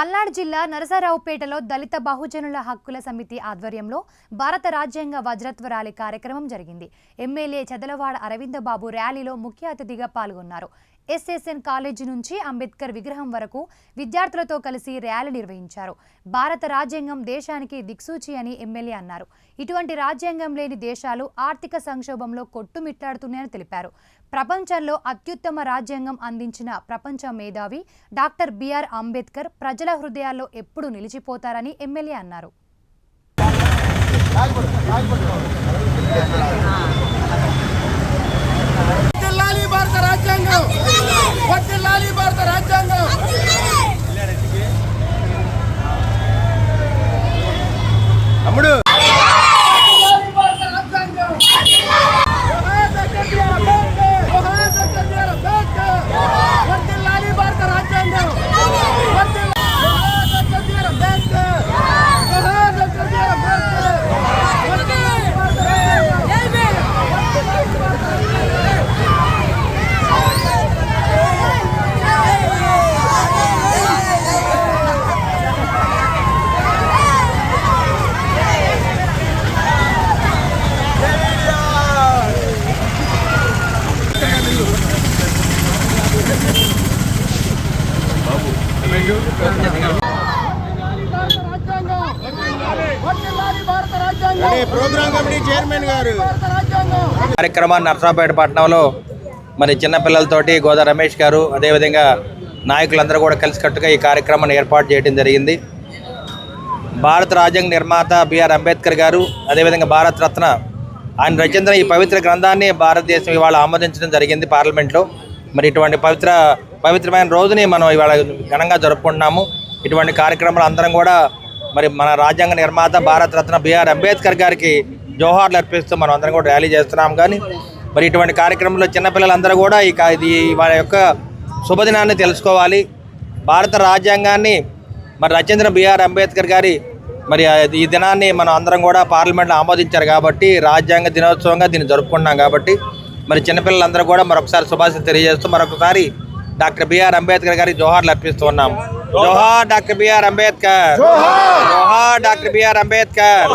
పల్నాడు జిల్లా నరసరావుపేటలో దళిత బహుజనుల హక్కుల సమితి ఆధ్వర్యంలో భారత రాజ్యాంగ వజ్రత్వ ర్యాలీ కార్యక్రమం జరిగింది. ఎమ్మెల్యే చదలవాడ అరవిందబాబు ర్యాలీలో ముఖ్య అతిథిగా పాల్గొన్నారు. ఎస్ఎస్ఎన్ కాలేజీ నుంచి అంబేద్కర్ విగ్రహం వరకు విద్యార్థులతో కలిసి ర్యాలీ నిర్వహించారు. భారత రాజ్యాంగం దేశానికి దిక్సూచి అని ఎమ్మెల్యే అన్నారు. ఇటువంటి రాజ్యాంగం లేని దేశాలు ఆర్థిక సంక్షోభంలో కొట్టుమిట్టాడుతున్నాయని తెలిపారు. ప్రపంచంలో అత్యుత్తమ రాజ్యాంగం అందించిన ప్రపంచ మేధావి డాక్టర్ బిఆర్ అంబేద్కర్ ప్రజల హృదయాల్లో ఎప్పుడు నిలిచిపోతారని ఎమ్మెల్యే అన్నారు వర్ధిల్లాలి భారత రాజ్యాంగం వర్ధిల్లాలి భారత రాజ్యాంగం. తమ్ముడు భారత రాజ్యాంగం జోహార్ డాక్టర్ బిఆర్ అంబేద్కర్. జోహార్ డాక్టర్ బిఆర్ అంబేద్కర్. వర్ధిల్లాలి భారత రాజ్యాంగం వర్ధిల్లాలి. జోహార్ డాక్టర్ బిఆర్ అంబేద్కర్. జోహార్ డాక్టర్ బిఆర్ అంబేద్కర్. వర్ధిల్లాలి భారత రాజ్యాంగం. వర్ధిల్లాలి భారత రాజ్యాంగం. ప్రోగ్రామ్ కమిటీ చైర్మన్ గారు కార్యక్రమాన్ని నర్సరావుపేట పట్టణంలో మరి చిన్నపిల్లలతోటి గోదా రమేష్ గారు అదేవిధంగా నాయకులందరూ కూడా కలిసికట్టుగా ఈ కార్యక్రమాన్ని ఏర్పాటు చేయడం జరిగింది. భారత రాజ్యాంగ నిర్మాత బిఆర్ అంబేద్కర్ గారు అదేవిధంగా భారత రత్న ఆయన రచించిన ఈ పవిత్ర గ్రంథాన్ని భారతదేశం ఇవాళ ఆమోదించడం జరిగింది పార్లమెంట్లో. మరి ఇటువంటి పవిత్ర పవిత్రమైన రోజుని మనం ఇవాళ ఘనంగా జరుపుకుంటున్నాము. ఇటువంటి కార్యక్రమాలు అందరం కూడా మరి మన రాజ్యాంగ నిర్మాత భారత రత్న బిఆర్ అంబేద్కర్ గారికి జోహార్లు అర్పిస్తూ మనం అందరం కూడా ర్యాలీ చేస్తున్నాం కానీ మరి ఇటువంటి కార్యక్రమంలో చిన్నపిల్లలందరూ కూడా ఈ ఇది వాళ్ళ యొక్క శుభదినాన్ని తెలుసుకోవాలి. భారత రాజ్యాంగాన్ని మరి రచంద్ర బిఆర్ అంబేద్కర్ గారి మరి ఈ దినాన్ని మనం అందరం కూడా పార్లమెంట్లో ఆమోదించారు కాబట్టి రాజ్యాంగ దినోత్సవంగా దీన్ని జరుపుకుంటున్నాం కాబట్టి మరి చిన్నపిల్లలందరూ కూడా మరొకసారి శుభాశలు తెలియజేస్తూ మరొకసారి డాక్టర్ బిఆర్ అంబేద్కర్ గారికి జోహార్లు అర్పిస్తూ ఉన్నాం. జోహార్ డాక్టర్ బిఆర్ అంబేద్కర్. జోహార్! Doctor B R Ambedkar.